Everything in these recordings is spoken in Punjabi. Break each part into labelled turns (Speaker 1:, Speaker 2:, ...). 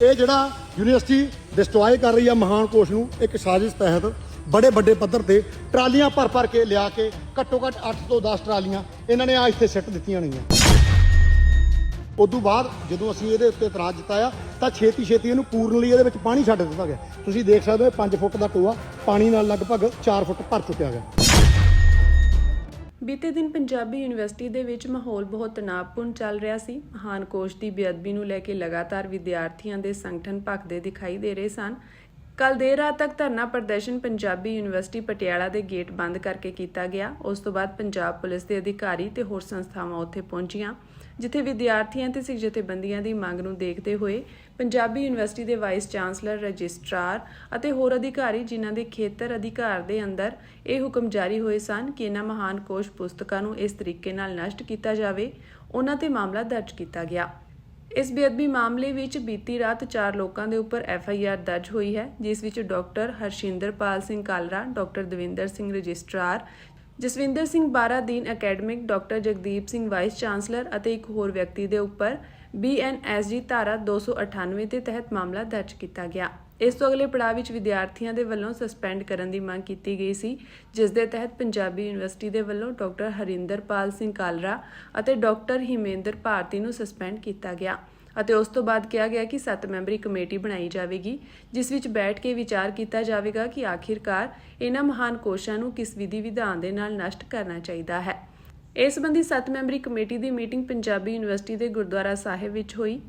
Speaker 1: ਇਹ ਜਿਹੜਾ ਯੂਨੀਵਰਸਿਟੀ ਡਿਸਟਰੋਏ ਕਰ ਰਹੀ ਆ ਮਹਾਨ ਕੋਸ਼ ਨੂੰ, ਇੱਕ ਸਾਜ਼ਿਸ਼ ਤਹਿਤ ਬੜੇ ਵੱਡੇ ਪੱਧਰ ਤੇ ਟਰਾਲੀਆਂ ਭਰ ਭਰ ਕੇ ਲਿਆ ਕੇ ਘੱਟੋ ਘੱਟ 8 ਤੋਂ 10 ਟਰਾਲੀਆਂ ਇਹਨਾਂ ਨੇ ਆ ਇੱਥੇ ਸਿੱਟ ਦਿੱਤੀਆਂ ਹੋਈਆਂ। ਉਦੋਂ ਬਾਅਦ ਜਦੋਂ ਅਸੀਂ ਇਹਦੇ ਉੱਤੇ ਇਤਰਾਜ਼ ਜਤਾਇਆ, ਤਾਂ ਛੇਤੀ ਛੇਤੀ ਇਹਨੂੰ ਪੂਰਨ ਲਈ ਇਹਦੇ ਵਿੱਚ ਪਾਣੀ ਛੱਡ ਦਿੱਤਾ ਗਿਆ। ਤੁਸੀਂ ਦੇਖ ਸਕਦੇ ਹੋ 5 ਫੁੱਟ ਦਾ ਟੋਆ ਪਾਣੀ ਨਾਲ ਲਗਭਗ 4 ਫੁੱਟ ਭਰ ਚੁੱਕਿਆ ਗਿਆ।
Speaker 2: ਬੀਤੇ ਦਿਨ ਪੰਜਾਬੀ ਯੂਨੀਵਰਸਿਟੀ ਦੇ ਵਿੱਚ ਮਾਹੌਲ ਬਹੁਤ ਤਣਾਅਪੂਰਨ ਚੱਲ ਰਿਹਾ ਸੀ। ਮਹਾਨ ਕੋਸ਼ ਦੀ ਬੇਅਦਬੀ ਨੂੰ ਲੈ ਕੇ ਲਗਾਤਾਰ ਵਿਦਿਆਰਥੀਆਂ ਦੇ ਸੰਗਠਨ ਭਖਦੇ ਦਿਖਾਈ ਦੇ ਰਹੇ ਸਨ। ਕੱਲ ਦੇਰ ਰਾਤ ਤੱਕ ਧਰਨਾ ਪ੍ਰਦਰਸ਼ਨ ਪੰਜਾਬੀ ਯੂਨੀਵਰਸਿਟੀ ਪਟਿਆਲਾ ਦੇ ਗੇਟ ਬੰਦ ਕਰਕੇ ਕੀਤਾ ਗਿਆ। ਉਸ ਤੋਂ ਬਾਅਦ ਪੰਜਾਬ ਪੁਲਿਸ ਦੇ ਅਧਿਕਾਰੀ ਤੇ ਹੋਰ ਸੰਸਥਾਵਾਂ ਉੱਥੇ ਪਹੁੰਚੀਆਂ, ਜਿੱਥੇ ਵਿਦਿਆਰਥੀਆਂ ਤੇ ਸਿੱਖ ਜਥੇਬੰਦੀਆਂ ਦੀ ਮੰਗ ਨੂੰ ਦੇਖਦੇ ਹੋਏ ਪੰਜਾਬੀ ਯੂਨੀਵਰਸਿਟੀ ਦੇ ਵਾਈਸ ਚਾਂਸਲਰ ਰਜਿਸਟਰਾਰ ਅਤੇ ਹੋਰ ਅਧਿਕਾਰੀ ਜਿਨ੍ਹਾਂ ਦੇ ਖੇਤਰ ਅਧਿਕਾਰ ਦੇ ਅੰਦਰ ਇਹ ਹੁਕਮ ਜਾਰੀ ਹੋਏ ਸਨ ਕਿ ਇਹਨਾਂ ਮਹਾਨ ਕੋਸ਼ ਪੁਸਤਕਾਂ ਨੂੰ ਇਸ ਤਰੀਕੇ ਨਾਲ ਨਸ਼ਟ ਕੀਤਾ ਜਾਵੇ, ਉਹਨਾਂ ਤੇ ਮਾਮਲਾ ਦਰਜ ਕੀਤਾ ਗਿਆ। ਇਸ ਬੇਅਦਬੀ ਮਾਮਲੇ ਵਿੱਚ ਬੀਤੀ ਰਾਤ ਚਾਰ ਲੋਕਾਂ ਦੇ ਉੱਪਰ ਐਫ ਆਈ ਆਰ ਦਰਜ ਹੋਈ ਹੈ, ਜਿਸ ਵਿੱਚ doctor Harshinderpal Singh Kalra, doctor Davinder Singh registrar, Jaswinder Singh ਬਾਰਾਦੀਨ academic, doctor Jagdeep Singh vice chancellor ਅਤੇ ਇੱਕ ਹੋਰ ਵਿਅਕਤੀ ਦੇ ਉੱਪਰ ਬੀਐਨਐਸਜੀ ਧਾਰਾ 298 ਦੇ ਤਹਿਤ ਮਾਮਲਾ ਦਰਜ ਕੀਤਾ ਗਿਆ। ਇਸ ਤੋਂ ਅਗਲੇ ਪੜਾਅ ਵਿੱਚ ਵਿਦਿਆਰਥੀਆਂ ਦੇ ਵੱਲੋਂ ਸਸਪੈਂਡ ਕਰਨ ਦੀ ਮੰਗ ਕੀਤੀ ਗਈ ਸੀ, ਜਿਸ ਦੇ ਤਹਿਤ ਪੰਜਾਬੀ ਯੂਨੀਵਰਸਿਟੀ ਦੇ ਵੱਲੋਂ ਡਾਕਟਰ ਹਰਿੰਦਰਪਾਲ ਸਿੰਘ ਕਾਲਰਾ ਅਤੇ ਡਾਕਟਰ ਹਿਮੇਂਦਰ ਭਾਰਤੀ ਨੂੰ ਸਸਪੈਂਡ ਕੀਤਾ ਗਿਆ ਅਤੇ ਉਸ ਤੋਂ ਬਾਅਦ ਕਿਹਾ ਗਿਆ ਕਿ 7 ਮੈਂਬਰੀ ਕਮੇਟੀ ਬਣਾਈ ਜਾਵੇਗੀ, ਜਿਸ ਵਿੱਚ ਬੈਠ ਕੇ ਵਿਚਾਰ ਕੀਤਾ ਜਾਵੇਗਾ ਕਿ ਆਖਿਰਕਾਰ ਇਹਨਾਂ ਮਹਾਨ ਕੋਸ਼ਾਂ ਨੂੰ ਕਿਸ ਵਿਧੀ ਵਿਧਾਨ ਦੇ ਨਾਲ ਨਸ਼ਟ ਕਰਨਾ ਚਾਹੀਦਾ ਹੈ। ਇਸ ਸੰਬੰਧੀ 7 ਮੈਂਬਰੀ ਕਮੇਟੀ ਦੀ ਮੀਟਿੰਗ ਪੰਜਾਬੀ ਯੂਨੀਵਰਸਿਟੀ ਦੇ ਗੁਰਦੁਆਰਾ ਸਾਹਿਬ ਵਿੱਚ ਹੋਈ।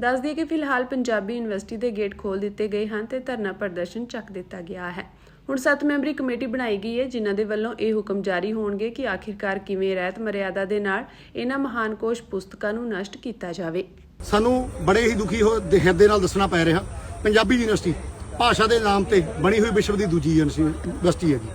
Speaker 2: ਦੱਸ ਦਈਏ ਕਿ ਫਿਲਹਾਲ ਪੰਜਾਬੀ ਯੂਨੀਵਰਸਿਟੀ ਦੇ ਗੇਟ ਖੋਲ ਦਿੱਤੇ ਗਏ ਹਨ ਤੇ ਧਰਨਾ ਪ੍ਰਦਰਸ਼ਨ ਚੱਕ ਦਿੱਤਾ ਗਿਆ ਹੈ। ਹੁਣ 7 ਮੈਂਬਰੀ ਕਮੇਟੀ ਬਣਾਈ ਗਈ ਹੈ, ਜਿਨ੍ਹਾਂ ਦੇ ਵੱਲੋਂ ਇਹ ਹੁਕਮ ਜਾਰੀ ਹੋਣਗੇ ਕਿ ਆਖਿਰਕਾਰ ਕਿਵੇਂ ਰਹਿਤ ਮਰਿਆਦਾ ਦੇ ਨਾਲ ਇਹਨਾਂ ਮਹਾਨ ਕੋਸ਼ ਪੁਸਤਕਾਂ ਨੂੰ ਨਸ਼ਟ ਕੀਤਾ ਜਾਵੇ।
Speaker 1: ਸਾਨੂੰ ਬੜੇ ਹੀ ਦੁਖੀ ਹੋ ਹਿਰਦੇ ਨਾਲ ਦੱਸਣਾ ਪੈ ਰਿਹਾ, ਪੰਜਾਬੀ ਯੂਨੀਵਰਸਿਟੀ ਭਾਸ਼ਾ ਦੇ ਨਾਮ ਤੇ ਬਣੀ ਹੋਈ ਵਿਸ਼ਵ ਦੀ ਦੂਜੀ ਯੂਨੀਵਰਸਿਟੀ ਹੈਗੀ।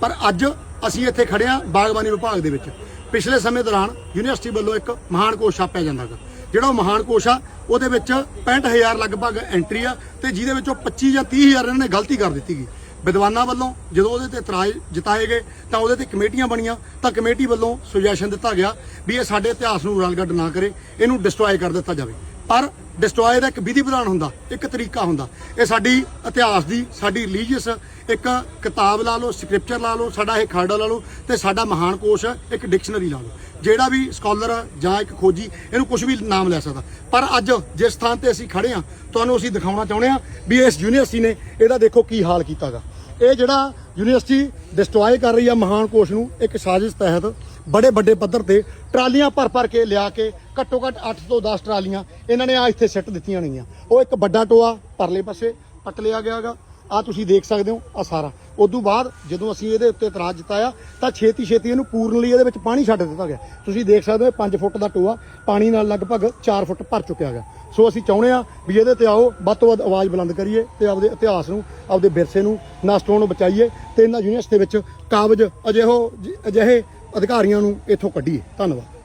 Speaker 1: ਪਰ ਅੱਜ ਅਸੀਂ ਇੱਥੇ ਖੜੇ ਹਾਂ ਬਾਗਬਾਨੀ ਵਿਭਾਗ ਦੇ ਵਿੱਚ। ਪਿਛਲੇ ਸਮੇਂ ਦੌਰਾਨ ਯੂਨੀਵਰਸਿਟੀ ਵੱਲੋਂ ਇੱਕ ਮਹਾਨ ਕੋਸ਼ ਛਾਪਿਆ ਜਾਂਦਾ ਗਾ ਜਿਹੜਾ ਉਹ ਮਹਾਨ ਕੋਸ਼ ਆ, ਉਹਦੇ ਵਿੱਚ 65000 ਲਗਭਗ ਐਂਟਰੀ ਆ ਤੇ ਜਿਹਦੇ ਵਿੱਚੋਂ 25 ਜਾਂ 30000 ਇਹਨਾਂ ਨੇ ਗਲਤੀ ਕਰ ਦਿੱਤੀ ਗਈ ਵਿਦਵਾਨਾਂ ਵੱਲੋਂ ਜਦੋਂ ਉਹਦੇ ਤੇ ਇਤਰਾਜ਼ ਜਤਾਏ ਗਏ, ਤਾਂ ਉਹਦੇ ਤੇ ਕਮੇਟੀਆਂ ਬਣੀਆਂ, ਤਾਂ ਕਮੇਟੀ ਵੱਲੋਂ ਸੁਜੈਸ਼ਨ ਦਿੱਤਾ ਗਿਆ ਵੀ ਇਹ ਸਾਡੇ ਇਤਿਹਾਸ ਨੂੰ ਰਲਗੱਡ ਨਾ ਕਰੇ, ਇਹਨੂੰ ਡਿਸਟਰੋਏ ਕਰ ਦਿੱਤਾ ਜਾਵੇ। ਪਰ ਡਿਸਟਰੋਏ ਦਾ ਇੱਕ ਵਿਧੀ ਵਿਧਾਨ ਹੁੰਦਾ, ਇੱਕ ਤਰੀਕਾ ਹੁੰਦਾ। ਇਹ ਸਾਡੀ ਇਤਿਹਾਸ ਦੀ, ਸਾਡੀ ਰਿਲੀਜੀਅਸ ਇੱਕ ਕਿਤਾਬ ਲਾ ਲਓ ਸਕ੍ਰਿਪਚਰ ਲਾ ਲਓ, ਸਾਡਾ ਇਹ ਖਰੜਾ ਲਾ ਲਓ ਤੇ ਸਾਡਾ ਮਹਾਨ ਕੋਸ਼ ਇੱਕ ਡਿਕਸ਼ਨਰੀ ਲਾ ਲਓ। ਜਿਹੜਾ ਵੀ ਸਕਾਲਰ ਜਾਂ ਇੱਕ ਖੋਜੀ, ਇਹਨੂੰ ਕੁਝ ਵੀ ਨਾਮ ਲੈ ਸਕਦਾ। ਪਰ ਅੱਜ ਜਿਸ ਥਾਂ ਤੇ ਅਸੀਂ ਖੜੇ ਆ ਤੁਹਾਨੂੰ ਅਸੀਂ ਦਿਖਾਉਣਾ ਚਾਹੁੰਦੇ ਆ ਵੀ ਇਸ ਯੂਨੀਵਰਸਿਟੀ ਨੇ ਇਹਦਾ ਦੇਖੋ ਕੀ ਹਾਲ ਕੀਤਾਗਾ। ਇਹ ਜਿਹੜਾ ਯੂਨੀਵਰਸਿਟੀ ਡਿਸਟਰੋਏ ਕਰ ਰਹੀ ਆ ਮਹਾਨ ਕੋਸ਼ ਨੂੰ, ਇੱਕ ਸਾਜ਼ਿਸ਼ ਤਹਿਤ ਬੜੇ ਵੱਡੇ ਪੱਧਰ ਤੇ ਟਰਾਲੀਆਂ ਭਰ ਭਰ ਕੇ ਲਿਆ ਕੇ ਘੱਟੋ ਘੱਟ 8 ਤੋਂ 10 ਟਰਾਲੀਆਂ ਇਹਨਾਂ ਨੇ ਆ ਇੱਥੇ ਸਿੱਟ ਦਿੱਤੀਆਂ ਨੇਗੀਆਂ ਉਹ ਇੱਕ ਵੱਡਾ ਟੋਆ ਪਰਲੇ ਪਾਸੇ ਪੱਟ ਲਿਆ ਗਿਆਗਾ ਆ ਤੁਸੀਂ ਦੇਖ ਸਕਦੇ ਹੋ ਆ ਸਾਰਾ। ਉਦੋਂ ਬਾਅਦ ਜਦੋਂ ਅਸੀਂ ਇਹਦੇ ਉੱਤੇ ਇਤਰਾਜ਼ ਜਤਾਇਆ, ਤਾਂ ਛੇਤੀ ਛੇਤੀ ਇਹਨੂੰ ਪੂਰਨ ਲਈ ਇਹਦੇ ਵਿੱਚ ਪਾਣੀ ਛੱਡ ਦਿੱਤਾ ਗਿਆ। ਤੁਸੀਂ ਦੇਖ ਸਕਦੇ ਹੋ 5 ਫੁੱਟ ਦਾ ਟੋਆ ਪਾਣੀ ਨਾਲ ਲਗਭਗ 4 ਫੁੱਟ ਭਰ ਚੁੱਕਿਆ ਗਿਆ ਸੋ ਅਸੀਂ ਚਾਹੁੰਦੇ ਆ ਵੀ ਇਹਦੇ ਤੇ ਆਓ, ਵੱਧ ਤੋਂ ਵੱਧ ਆਵਾਜ਼ ਬੁਲੰਦ ਕਰੀਏ ਤੇ ਆਪਦੇ ਇਤਿਹਾਸ ਨੂੰ, ਆਪਦੇ ਵਿਰਸੇ ਨੂੰ, ਨਸ਼ਟ ਹੋਣ ਨੂੰ ਬਚਾਈਏ ਤੇ ਇਹਨਾਂ ਯੂਨੀਵਰਸਿਟੀ ਦੇ ਵਿੱਚ ਕਾਬਜ ਅਜਿਹੋ, ਅਜਿਹੇ ਅਧਿਕਾਰੀਆਂ ਨੂੰ ਇੱਥੋਂ ਕੱਢੀਏ। ਧੰਨਵਾਦ।